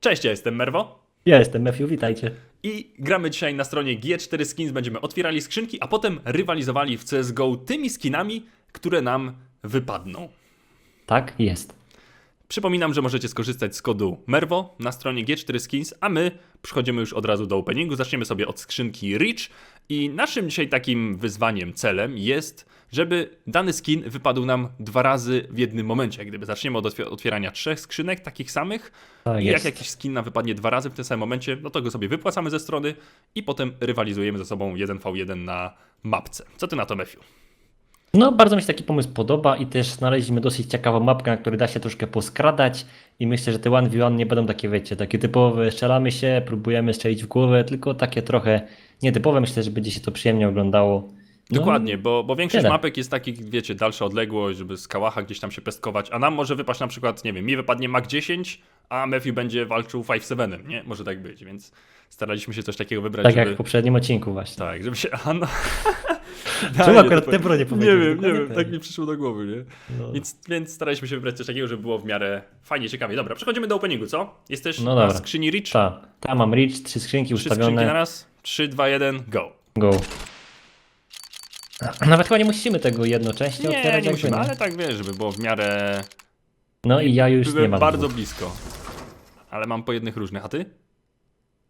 Cześć, ja jestem Merwo Ja jestem Matthew, witajcie. i gramy dzisiaj na stronie G4 Skins. Będziemy otwierali skrzynki, a potem rywalizowali w CSGO tymi skinami, które nam wypadną. Tak, jest. Przypominam, że możecie skorzystać z kodu MERWO na stronie G4 Skins, a my przechodzimy już od razu do openingu. Zaczniemy sobie od skrzynki Reach i naszym dzisiaj takim wyzwaniem, celem jest, żeby dany skin wypadł nam dwa razy w jednym momencie. Jak gdyby zaczniemy od otwier- otwierania trzech skrzynek takich samych Tak i jak jakiś skin nam wypadnie dwa razy w tym samym momencie, no to go sobie wypłacamy ze strony i potem rywalizujemy ze sobą 1v1 na mapce. Co ty na to, Matthew? No, bardzo mi się taki pomysł podoba i też znaleźliśmy dosyć ciekawą mapkę, na której da się troszkę poskradać i myślę, że te 1v1 nie będą takie, wiecie, takie typowe, strzelamy się, próbujemy strzelić w głowę, tylko takie trochę nietypowe. Myślę, że będzie się to przyjemnie oglądało. No, Dokładnie, bo, bo większość tyle. mapek jest takich, wiecie, dalsza odległość, żeby z kałacha gdzieś tam się pestkować, a nam może wypaść na przykład, nie wiem, mi wypadnie Mac 10, a Matthew będzie walczył 5-7, nie? Może tak być, więc staraliśmy się coś takiego wybrać, Tak żeby... jak w poprzednim odcinku właśnie. Tak, żeby się... A no... Czemu akurat te bronie Nie powiedziałeś? wiem, nie Dokładnie wiem, tak mi przyszło do głowy, nie? No. Więc, więc staraliśmy się wybrać coś takiego, żeby było w miarę fajnie, ciekawie. Dobra, przechodzimy do openingu, co? Jesteś No na skrzyni Reach? Ta, ta mam reach, trzy skrzynki Trzy skrzynki ustawione. na raz? 3, 2, 1, go. Go. Nawet chyba nie musimy tego jednocześnie Nie, otwierać. nie musimy, ale tak wiesz, żeby było w miarę... No i ja już nie Byłem mam. bardzo dwóch. blisko. Ale mam po jednych różnych, a ty?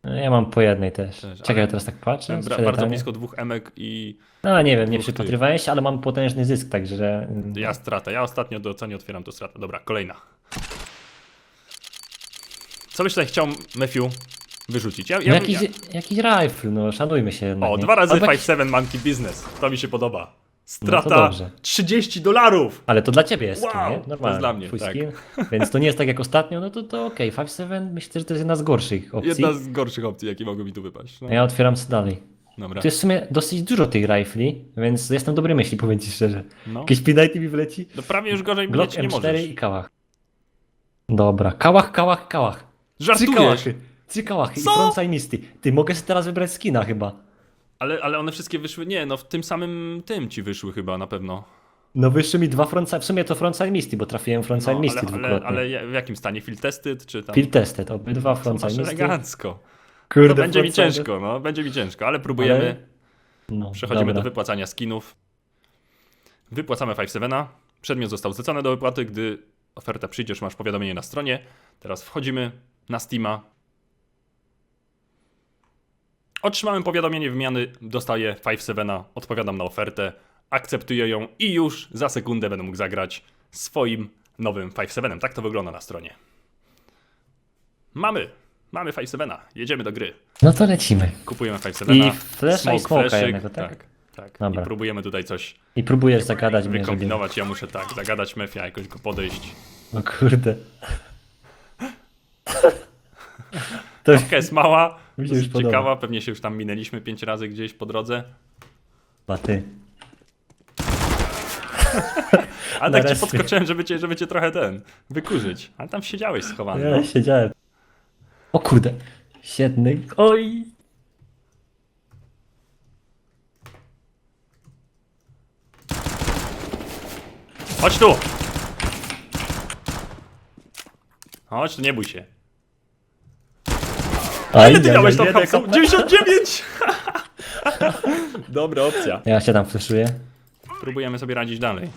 Ja mam po jednej też. Też, Czekaj, ale- ja teraz tak patrzę. Bra- bardzo blisko dwóch emek i No nie wiem, nie Dwóch tych. przypatrywałem się, ale mam potężny zysk, także. mm, ja stratę. Ja ostatnio do cenie otwieram to stratę. Dobra, kolejna. Co byś tutaj chciał, Matthew, wyrzucić? Ja, ja, No jakiś, ja... jakiś rifle, no szanujmy się jednak. O, nie? dwa razy Albo jakiś- 5-7 Monkey Business. To mi się podoba. No Strata to dobrze. 30 dolarów! Ale to dla ciebie jest, Wow, skin, nie? to jest Normalnie. dla mnie, twój tak. skin. Więc to nie jest tak jak ostatnio, no to, to okej. 5-7 myślę, że to jest jedna z gorszych opcji. Jedna z gorszych opcji, jakie mogły mi tu wypaść. No, Ja otwieram co dalej. dobra. Tu jest w sumie dosyć dużo tych rifli, więc jestem dobrej myśli, powiem ci szczerze. No. Jakieś pinajty mi wleci. no prawie już gorzej Glock mieć nie M4 możesz. i kałach. Dobra, kałach, kałach, kałach. Trzy Żartujesz! kałachy. Trzy kałachy Co? i Fronca i Misty. Ty, mogę sobie teraz wybrać skina chyba. Ale, ale one wszystkie wyszły, nie, no w tym samym tym ci wyszły chyba na pewno. No wyszły mi dwa Fronca, w sumie to Fronca i Misty, bo trafiłem Fronca i No, Misty ale, ale, dwukrotnie. ale ja- w jakim stanie? Field tested czy tam? Field tested, obydwa i Misty. elegancko. Kurde, To będzie mi ciężko, no, będzie mi ciężko, ale próbujemy. Ale- No, Przechodzimy dobra. do wypłacania skinów. Wypłacamy 5-7. Przedmiot został zlecony do wypłaty. Gdy oferta przyjdzie, już masz powiadomienie na stronie. Teraz wchodzimy na Steama. Otrzymałem powiadomienie wymiany, dostaję 5-7, odpowiadam na ofertę, akceptuję ją i już za sekundę będę mógł zagrać swoim nowym 5-7. Tak to wygląda na stronie. Mamy, mamy 5-7, jedziemy do gry. No to lecimy. Kupujemy 5-7. I flesza i smoka jednego, tak? Tak, tak. Dobra. I próbujemy tutaj coś I próbujesz zagadać mnie, żeby... wykombinować. Ja muszę tak, zagadać Mefia, jakoś go podejść. No kurde. To jest mała, Mi się już dosyć podoba. ciekawa, pewnie się już tam minęliśmy pięć razy gdzieś po drodze. chyba ty. Ale tak cię Nareszcie. podskoczyłem, żeby cię, żeby cię trochę ten, wykurzyć. Ale tam siedziałeś schowany. Ja siedziałem. O kurde. Siedny. Oj. Chodź tu! Chodź tu, nie bój się. A Ile ty miałeś tam hapsów? 99! Dobra opcja. Ja się tam fleszuję. Próbujemy sobie radzić dalej.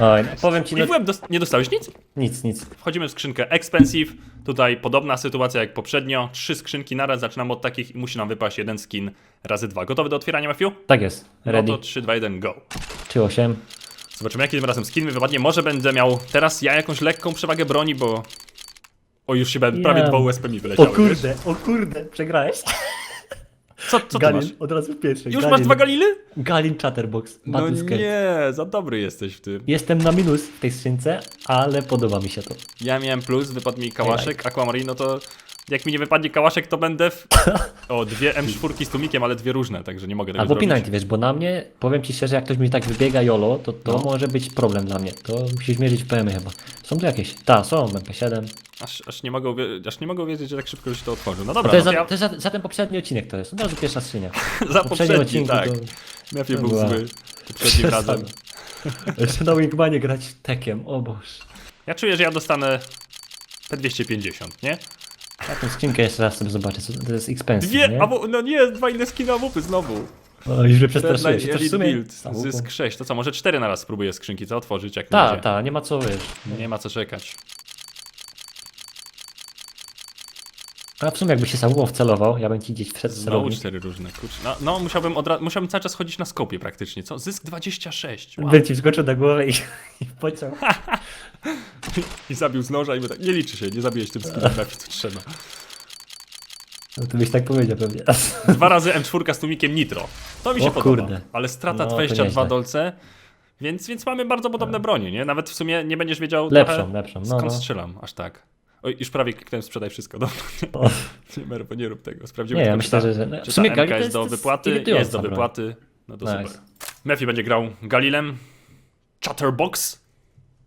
Oj, no, powiem ci, I no, w łeb dost- nie dostałeś nic? nic, nic. Wchodzimy w skrzynkę Expensive. Tutaj podobna sytuacja jak poprzednio. Trzy skrzynki naraz, zaczynamy od takich i musi nam wypaść jeden skin razy dwa. Gotowy do otwierania, Matthew? Tak jest. Ready. No to 3, 2, 1, go. Czy 8. Zobaczymy, jaki tym razem skin mi wypadnie. Może będę miał teraz ja jakąś lekką przewagę broni, bo... O, już się be- prawie dwa USP mi O wyleciały. wiesz? kurde, o kurde, przegrałeś. Co, co ty Galin, masz? od razu w pierwszej. Już Galin. masz dwa galily? Galin Chatterbox. No Battle Skirt. nie, za dobry jesteś w tym. Jestem na minus w tej skrzynce, ale podoba mi się to. Ja miałem plus, wypadł mi kałaszek, Aquamarine, no to jak mi nie wypadnie kałaszek, to będę w... O, dwie M4 z tumikiem, ale dwie różne, także nie mogę tego Albo zrobić. pinajty, wiesz, bo na mnie, powiem ci szczerze, jak ktoś mi tak wybiega jolo, to to No. może być problem dla mnie. To musisz mierzyć w PM chyba. Są tu jakieś? Ta, są, MP7. Aż, aż, nie mogę uwie- aż nie mogę uwierzyć, że tak szybko się to otworzy. No dobra, to jest, no za, to ja, jest za, za ten poprzedni odcinek to jest. Od razu pierwsza skrzynia. za poprzedni, tak. Mefie był była- zły poprzednim razem. Jeszcze na Wingmanie grać tekiem, o boż. Ja czuję, że ja dostanę P250, nie? Ja tą skrzynkę jeszcze raz sobie zobaczę, co to jest expensive, Dwie, nie? no nie, dwa inne skiny AWP znowu. O, już mnie w Elite sumie... Build, zysk 6, to co, może cztery na raz spróbuję skrzynki, co otworzyć, jak Ta, będzie. ta, nie ma co, wiesz. Nie ma co czekać. A w sumie jakby się samochow celował, ja bym ci gdzieś wszedł Znowu cztery różne, kurczę. No, no musiałbym, od ra- musiałbym cały czas chodzić na skopie praktycznie, co? Zysk 26, wow. Bym ci wskoczył na głowę i, i pociął. I zabił z noża i my tak, nie liczy się, nie zabiłeś tym skinem, trafi to trzeba. No to byś tak powiedział pewnie. Dwa razy M4 z tłumikiem nitro. To mi się O podoba. kurde. Ale strata No, to 22 nieźle. dolce, więc, więc mamy bardzo podobne bronie, nie? Nawet w sumie nie będziesz wiedział Lepszą, trochę, lepszą, no, skąd no. strzelam, aż tak. Oj, już prawie kliknąłem sprzedaj wszystko, dobra. O. Nie, Merbo, nie rób tego. Sprawdzimy Nie, ja myślę, ta, że... no, czy w sumie ta MK jest do wypłaty, irytująca jest do broń. wypłaty. No to Nice. super. Mefi będzie grał Galilem, Chatterbox,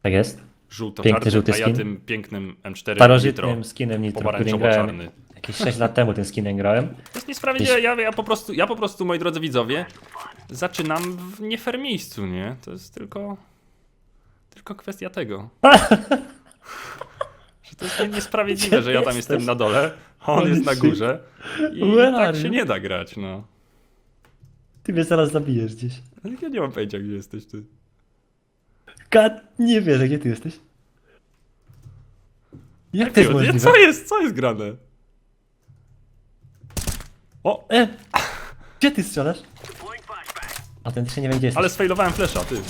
Tak jest. żółto-czarny, Piękny żółty a ja skin. tym pięknym M4 Starożytnym Nitro, skinem Nitro, pomarańczowo-czarny. jakieś 6 lat temu tym skinem grałem. To jest niesprawiedliwe, ja, ja, po prostu, ja po prostu, moi drodzy widzowie, zaczynam w nie fair miejscu, nie? To jest tylko, tylko kwestia tego. to jest nie- niesprawiedliwe, że ja tam jestem na dole, a on jest na górze i tak się nie da grać, no. Ty mnie zaraz zabijesz gdzieś. Ale Ja nie mam pojęcia, gdzie jesteś ty. Kat, nie wierzę, gdzie ty jesteś? Jak to jest możliwe? co jest, co jest grane? O, E, gdzie ty strzelasz? Autentycznie nie wiem, gdzie jesteś. ale sfailowałem flesza, ty. Ja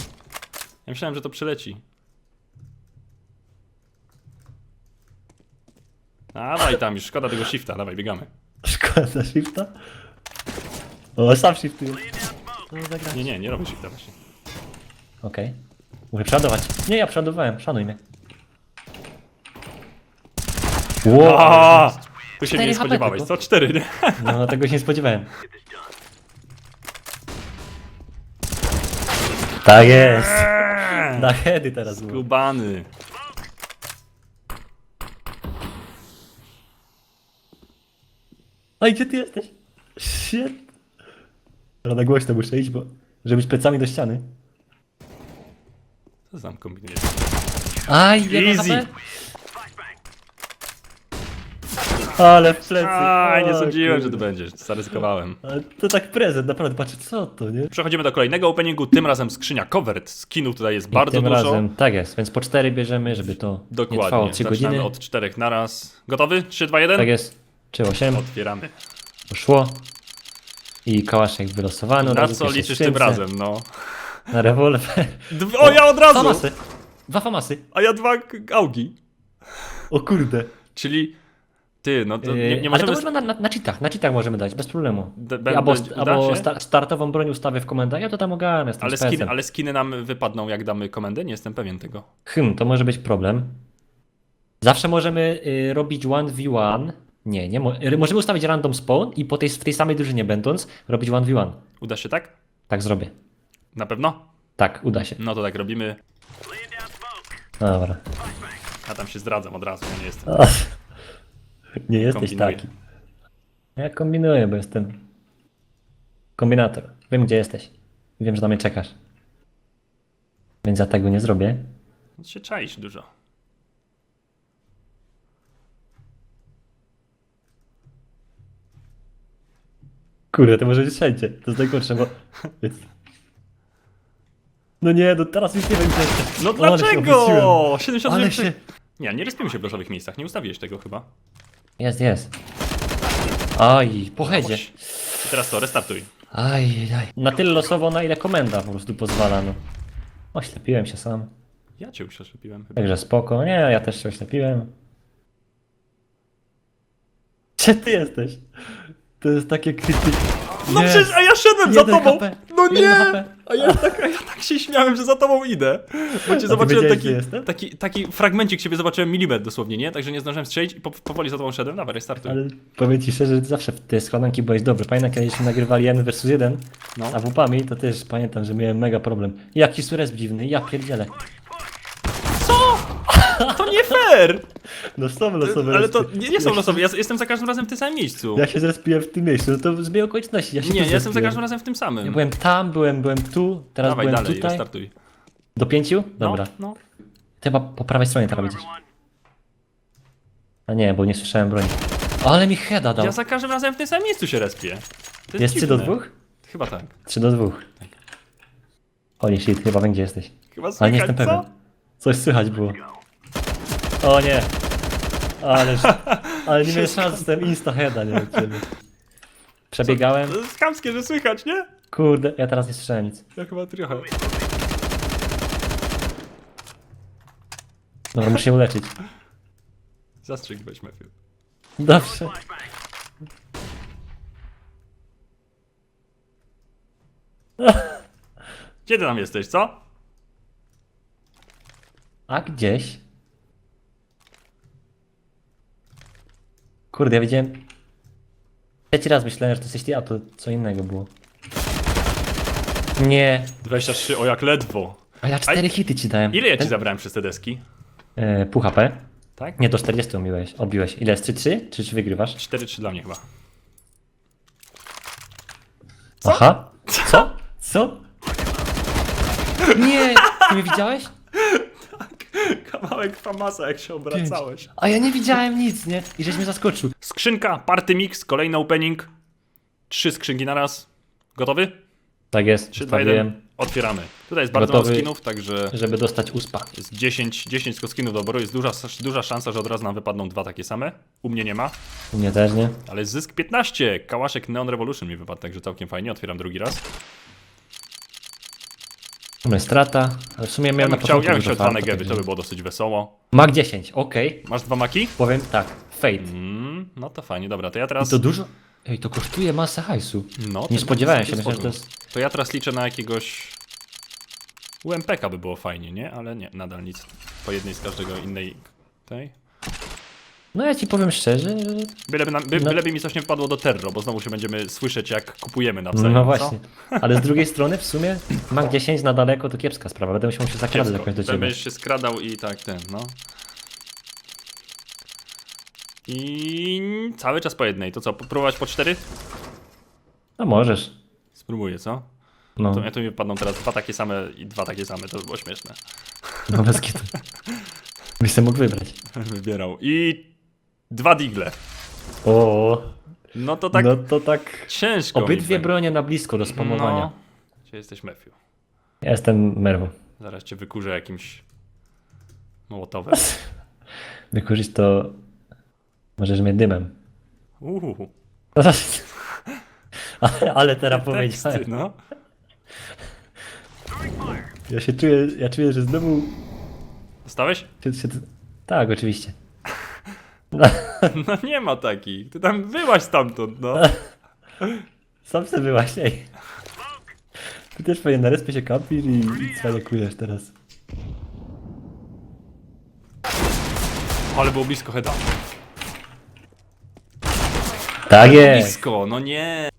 myślałem, że to przyleci. Dawaj tam, już szkoda tego shifta, dawaj, biegamy. Szkoda shifta? O, sam shiftuje. No, zagrać. Nie, nie, nie robię shifta właśnie. Okej. Muszę przeładować. Nie, ja przeładowałem, szanuj mnie. Wow. Tu się Cztery nie HP spodziewałeś, tylko. co? Cztery, nie? No, tego się nie spodziewałem. Tak jest. Na heady teraz było. Skubany. Oj, gdzie ty jesteś? Shit. Na głośno muszę iść, bo... Żeby być plecami do ściany. Co znam kombinuję? Aj, jedno Easy. HP. Ale w plecy. Aj, nie O, sądziłem, że tu będziesz, zaryzykowałem. Ale to tak prezent, naprawdę, patrzę, co to, nie? Przechodzimy do kolejnego openingu, tym razem skrzynia covered. Skinów tutaj jest I bardzo tym dużo. razem, tak jest, więc po cztery bierzemy, żeby to nie trwało Dokładnie, 3 zaczynamy godziny. od czterech naraz. Gotowy? 3, 2, 1? Tak jest. Czy 8 Otwieramy. poszło. I kałaszek wylosowany. Na co liczysz tym razem, no? Na rewolwer. Dw- o, ja od razu! Famasy. Dwa famasy. A ja dwa augi. O kurde. Czyli ty, no to Yy, nie, nie ale możemy... to można na, na, na cheatach, na cheatach możemy dać, bez problemu. D- albo albo sta, startową broń ustawię w komendach, ja to tam ogarnę z tym ale, skin, ale skiny nam wypadną jak damy komendę? Nie jestem pewien tego. Hm, to może być problem. Zawsze możemy y, robić 1v1. Nie, nie. Mo możemy ustawić random spawn i po tej, w tej samej drużynie będąc robić 1v1. Uda się tak? Tak zrobię. Na pewno? Tak, uda się. No to tak robimy. Dobra. Ja tam się zdradzam od razu, ja nie jestem. Nie jesteś Kombinuję. taki. Ja kombinuję, bo jestem kombinator. Wiem, gdzie jesteś. Wiem, że na mnie czekasz. Więc ja tego nie zrobię. No się czaisz dużo. Kurde, to może być wszędzie. To jest najgorsze, bo... Jest. No nie, no teraz już nie jesteś. No O, ale się dlaczego? obróciłem. 70 Ale przy- się... Nie, nie respimy się w losowych miejscach, nie ustawiłeś tego chyba. Jest, jest. Aj, po headzie. I teraz to, restartuj. Aj, aj. Na tyle losowo, na ile komenda po prostu pozwala, no. Oślepiłem się sam. Ja cię już oślepiłem chyba. Także spoko. Nie, ja też się oślepiłem. Gdzie ty jesteś? To jest takie kryty... No Jest. przecież, a ja szedłem za Jeden tobą! HP. No Jeden nie! HP. A ja, tak, a ja tak się śmiałem, że za tobą idę. Bo cię zobaczyłem wiedziałeś, taki, gdzie jestem? taki, taki fragmencik siebie zobaczyłem milimetr dosłownie, nie? Także nie zdążyłem strzelić i po, powoli za tobą szedłem. Dawaj, restartuj. Ale powiem ci szczerze, że ty zawsze w te składanki byłeś dobry. Pamiętam, kiedyśmy nagrywali 1 vs 1 No. a WP-ami, to też pamiętam, że miałem mega problem. Jaki sures dziwny, ja pierdzielę. To nie fair! No są losowe Ale to nie, nie są losowe, ja jestem za każdym razem w tym samym miejscu. Ja się zrespiłem w tym miejscu, no to zbieg okoliczności. Ja się Nie, tu ja jestem za zrespiłem. każdym razem w tym samym. Ja byłem tam, byłem, byłem tu, teraz Dawaj byłem dalej, tutaj. restartuj. Do pięciu? No, Dobra. No. Chyba po prawej stronie teraz będziesz. A nie, bo nie słyszałem broni. Ale mi heada dał. Ja za każdym razem w tym samym miejscu się respię. To Jest 3 do dziwne. 2? Chyba tak. 3 do 2. Holy shit, chyba wiem gdzie jesteś. Chyba Ale nie słychać, jestem co? pewien. Coś słychać było. O nie. Ależ, ale nie miałem szans z tym insta heada, nie od ciebie. Przebiegałem. To jest chamskie, że słychać, nie? Kurde, ja teraz nie słyszałem nic. Ja chyba trochę. Dobra, muszę się uleczyć. Zastrzyk weź Matthew. Dobrze. Gdzie ty tam jesteś, co? A gdzieś? Kurde, ja widziałem... Trzeci raz myślałem, że to jesteś ty, a to co innego było. Nie. 23, o jak ledwo. A ja cztery hity ci dałem. Ile ja ci Ten- zabrałem przez te deski? E, pół HP. Tak? Nie, do 40 obiłeś. Obiłeś. Ile jest? 3-3? Czy, czy wygrywasz? 4-3 dla mnie chyba. Aha. Co? Co? Nie! Ty mnie widziałeś? Kawałek famasa, jak się obracałeś. A ja nie widziałem nic, nie? I żeś mnie zaskoczył. Skrzynka, party mix, kolejny opening. Trzy skrzynki na raz. Gotowy? Tak jest, 3, 2, 1. ustawiłem, Otwieramy. Tutaj jest bardzo Gotowy. mało skinów, także żeby dostać uspa. jest 10, 10 skinów do oboru. Jest duża, duża szansa, że od razu nam wypadną dwa takie same. U mnie nie ma, U mnie też, nie? ale jest zysk 15. Kałaszek Neon Revolution mi wypadł, także całkiem fajnie. Otwieram drugi raz. Mnie strata, ale w sumie Ja miałem bym na chciał, początku ja bym dużo chciał dwa farta, negewy, także- to by było dosyć wesoło. Mag 10, okej. Masz dwa maki? Powiem tak, fate. Mm, no to fajnie, dobra, to ja I teraz... to dużo? Ej, to kosztuje masę hajsu. No, Nie spodziewałem się, myślałem, że to spoko. jest... To ja teraz liczę na jakiegoś... UMPK by było fajnie, nie? Ale nie, nadal nic. Po jednej z każdego innej... Tej. No ja ci powiem szczerze, że... Byleby, nam, by, No. byleby mi coś nie wpadło do Terro, bo znowu się będziemy słyszeć jak kupujemy nawzajem, No właśnie. Ale z drugiej strony w sumie Mag 10 na daleko to kiepska sprawa. Będę musiał się zakradać jakoś do ciebie. będziesz się skradał i tak ten, no. I cały czas po jednej. To co, próbować po cztery? No możesz. Spróbuję, co? No, To, ja tu mi wypadną teraz dwa takie same i dwa takie same, to by było śmieszne. no bez kitu. Byś sobie mógł wybrać. Wybierał. I dwa digle. O, No to tak no to tak... ciężko. mi Obydwie będzie. bronie na blisko do spamowania. No. Gdzie jesteś, Matthew? Ja jestem Merwą. Zaraz cię wykurzę jakimś mołotowem. Wykurzyć to... Możesz mnie dymem. Uuu, ale, ale teraz teksty, powiedziałem. no. Ja się czuję, ja czuję, że znowu... Dostałeś? Się, się... Tak, oczywiście. No nie ma takich. Ty tam byłaś stamtąd, no. Sam sobie byłaś, ej. Ty też pewnie na respie się kampisz i, i cwaniakujesz teraz. Ale było blisko heada. Tak jest! Blisko, no nie.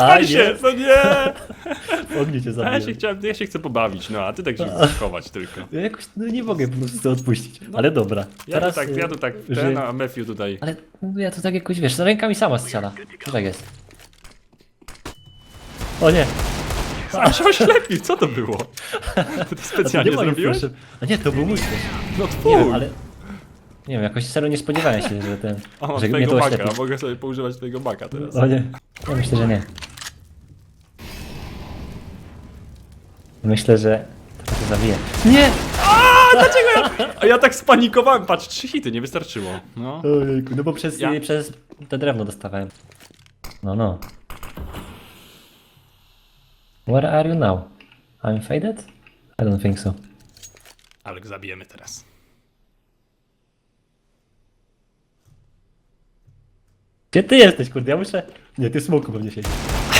A się, jest! no nie. W ogniu cię A ja się, zabiję. chciałem, ja się chcę pobawić, no a ty tak się chcesz chować tylko. Ja jakoś no nie mogę po prostu sobie odpuścić. Ale dobra. Ja tu tak, ja tu tak y, ten, że- a Matthew tutaj. Ale no, ja to tak jakoś wiesz, rękami sama strzela. To tak jest. O nie! A się oślepił, co to było? Ty to A to specjalnie nie moim zrobiłeś? proszę. A nie, to był mój. No twój. Nie wiem, ale... Nie wiem, jakoś serio nie spodziewałem się, że ten... Mam że mnie twojego to baka, oślepi. mogę sobie poużywać twojego baka teraz. O nie. Ja myślę, że nie. Myślę, że to tak zabije. Nie! A ja tak spanikowałem, patrz, trzy hity, nie wystarczyło. No. Ojejku, no bo przez, Ja- przez te drewno dostawałem. No, no. Where are you now? I'm faded? I don't think so. Ale go zabijemy teraz. Gdzie ty jesteś, kurde? Ja muszę... Nie, ty smoku pewnie siedzi.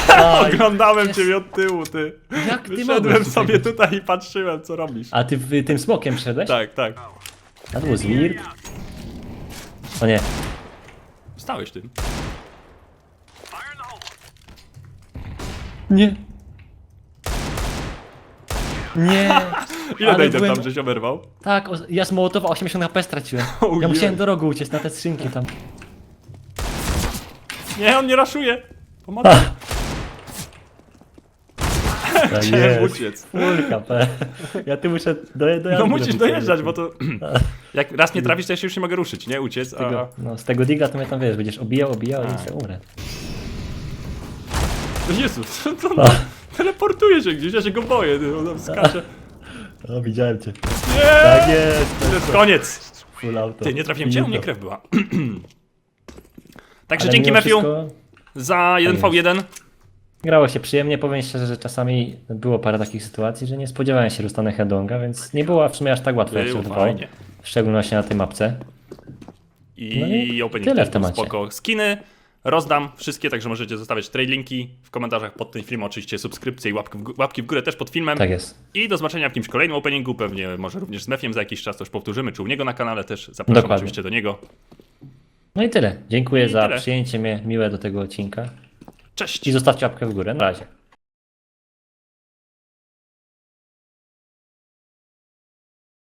Oglądałem jest- ciebie od tyłu, ty. Jak ty Wyszedłem mogłeś sobie tutaj i patrzyłem, co robisz. A ty w, tym smokiem przyszedłeś? Tak, tak. That was weird. O nie. Stałeś tym. Nie. Nie. Ile Ale dojdę byłem- tam, żeś oberwał? Tak, o- ja z Mołotowa 80 HP straciłem. O Ja musiałem do rogu uciec na te skrzynki tam. Nie, on nie raszuje. Pomaga. Tak Chciałem jest. uciec. Full KP. Ja tu muszę doje, dojechać. No musisz dojeżdżać, bo to... Jak raz nie trafisz, to ja się już nie mogę ruszyć, nie? Uciec, a... Tego, no, z tego digla to mnie tam wiesz, będziesz obijał, obijał i się umrę. O Jezus, to on teleportuje się gdzieś, ja się go boję, ty, on tam skacze. O, widziałem cię. Nie! Tak jest. To jest koniec! Full auto. Ty, nie trafiłem cię, u mnie krew była. Także Ale dzięki mimo wszystko za 1v1. Grało się przyjemnie, powiem szczerze, że czasami było parę takich sytuacji, że nie spodziewałem się, że dostanę headonga, więc nie było w sumie aż tak łatwo jak się Było wydawało. fajnie. W szczególności na tej mapce. I, No i opening tyle też w był temacie. spoko. Skiny rozdam wszystkie, także możecie zostawiać trade linki w komentarzach pod tym filmem. Oczywiście subskrypcje i łapki w, gó- łapki w górę też pod filmem. Tak jest. I do zobaczenia w jakimś kolejnym openingu, pewnie może również z Mefiem za jakiś czas coś powtórzymy, czy u niego na kanale też. Zapraszam Dokładnie. oczywiście do niego. No i tyle. Dziękuję I za tyle. przyjęcie mnie miłe do tego odcinka. Cześć! I zostawcie łapkę w górę. Na razie.